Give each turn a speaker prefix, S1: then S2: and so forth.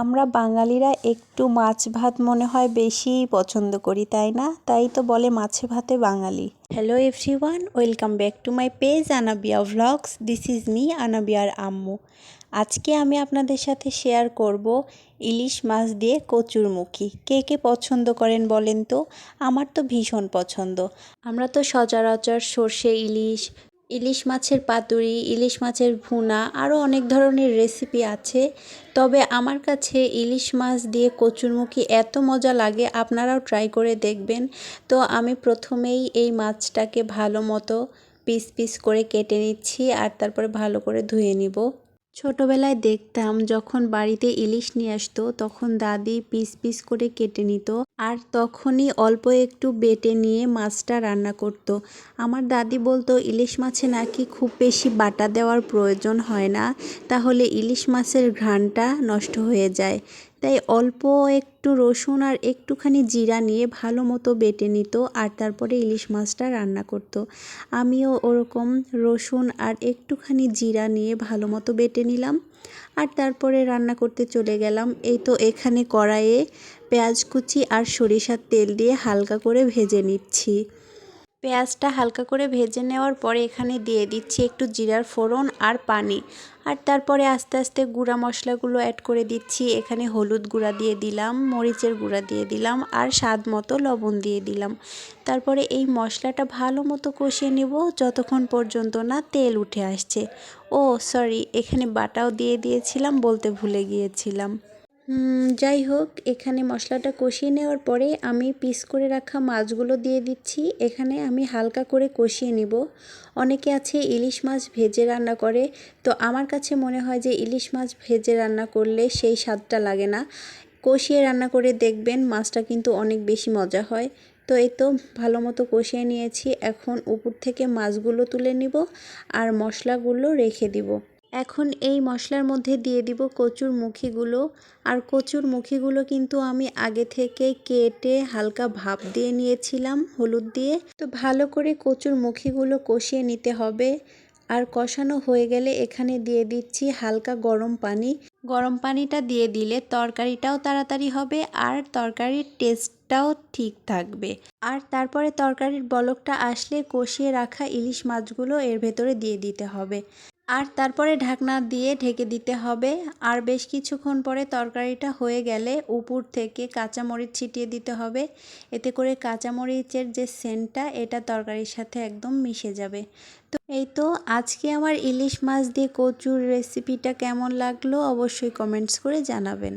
S1: আমরা বাঙালিরা একটু মাছ ভাত মনে হয় বেশিই পছন্দ করি, তাই না? তাই তো বলে মাছে ভাতে Bangali. Hello everyone welcome back to my page Anabia vlogs this is me আনাবিয়ার আম্মু আজকে আমি আপনাদের সাথে শেয়ার করব ইলিশ মাছ দিয়ে কচুরমুখী কে কে পছন্দ করেন বলেন তো? আমার তো ভীষণ পছন্দ। আমরা তো সচরাচর সর্ষে ইলিশ ইলিশ মাছের পাতুরি, ইলিশ মাছের ভুনা, আরও অনেক ধরনের রেসিপি আছে। তবে আমার কাছে ইলিশ মাছ দিয়ে কচুরমুখী এত মজা লাগে, আপনারাও ট্রাই করে দেখবেন। তো আমি প্রথমেই এই মাছটাকে ভালো মতো পিস পিস করে কেটে নিচ্ছি আর তারপরে ভালো করে ধুয়ে নিব। ছোটবেলায় দেখতাম যখন বাড়িতে ইলিশ নিয়ে আসতো, তখন দাদি পিস পিস করে কেটে নিত আর তখনই অল্প একটু বেটে নিয়ে মাছটা রান্না করত। আমার দাদি বলতো, ইলিশ মাছে নাকি খুব বেশি বাটা দেওয়ার প্রয়োজন হয় না, তাহলে ইলিশ মাছের ঘ্রাণটা নষ্ট হয়ে যায় তাই অল্প একটু রসুন আর একটুখানি জিরা নিয়ে ভালো মতো বেটে নিত আর তারপরে ইলিশ মাছটা রান্না করত। আমিও ওরকম রসুন আর একটুখানি জিরা নিয়ে ভালো মতো বেটে নিলাম আর তারপরে রান্না করতে চলে গেলাম এই তো এখানে কড়াইয়ে পেঁয়াজ কুচি আর সরিষার তেল দিয়ে হালকা করে ভেজে নিচ্ছি পেঁয়াজটা হালকা করে ভেজে নেওয়ার পরে এখানে দিয়ে দিচ্ছি একটু জিরার ফোড়ন আর পানি। আর তারপরে আস্তে আস্তে গুঁড়া মশলাগুলো অ্যাড করে দিচ্ছি। এখানে হলুদ গুঁড়া দিয়ে দিলাম, মরিচের গুঁড়া দিয়ে দিলাম আর স্বাদ মতো লবণ দিয়ে দিলাম। তারপরে এই মশলাটা ভালো মতো কষিয়ে নেব যতক্ষণ পর্যন্ত না তেল উঠে আসছে। ও সরি এখানে বাটাও দিয়ে দিয়েছিলাম, বলতে ভুলে গিয়েছিলাম। যাই হোক, এখানে মশলাটা কষিয়ে নেওয়ার পরে আমি পিস করে রাখা মাছগুলো দিয়ে দিচ্ছি। এখানে আমি হালকা করে কষিয়ে নিব। অনেকে আছে ইলিশ মাছ ভেজে রান্না করে। তো আমার কাছে মনে হয় যে ইলিশ মাছ ভেজে রান্না করলে সেই স্বাদটা লাগে না। কষিয়ে রান্না করে দেখবেন মাছটা কিন্তু অনেক বেশি মজা হয়। তো এই তো ভালো মতো কষিয়ে নিয়েছি। এখন উপর থেকে মাছগুলো তুলে নিব আর মশলাগুলো রেখে দিব। এখন এই মশলার মধ্যে দিয়ে দিব কচুর মুখিগুলো। আর কচুর মুখিগুলো কিন্তু আমি আগে থেকে কেটে হালকা ভাপ দিয়ে নিয়েছিলাম, হলুদ দিয়ে। তো ভালো করে কচুর মুখিগুলো কষিয়ে নিতে হবে। আর কষানো হয়ে গেলে এখানে দিয়ে দিচ্ছি হালকা গরম পানি। গরম পানিটা দিয়ে দিলে তরকারিটাও তাড়াতাড়ি হবে আর তরকারির টেস্টটাও ঠিক থাকবে। আর তারপরে তরকারির বলকটা আসলে কষিয়ে রাখা ইলিশ মাছগুলো এর ভেতরে দিয়ে দিতে হবে। আর তারপরে ঢাকনা দিয়ে ঢেকে দিতে হবে। আর বেশ কিছুক্ষণ পরে তরকারিটা হয়ে গেলে উপর থেকে কাঁচামরিচ ছিটিয়ে দিতে হবে। এতে করে কাঁচামরিচের যে সেন্টটা, এটা তরকারির সাথে একদম মিশে যাবে। তো এই তো আজকে আমার ইলিশ মাছ দিয়ে কচুর রেসিপিটা কেমন লাগল অবশ্যই কমেন্টস করে জানাবেন।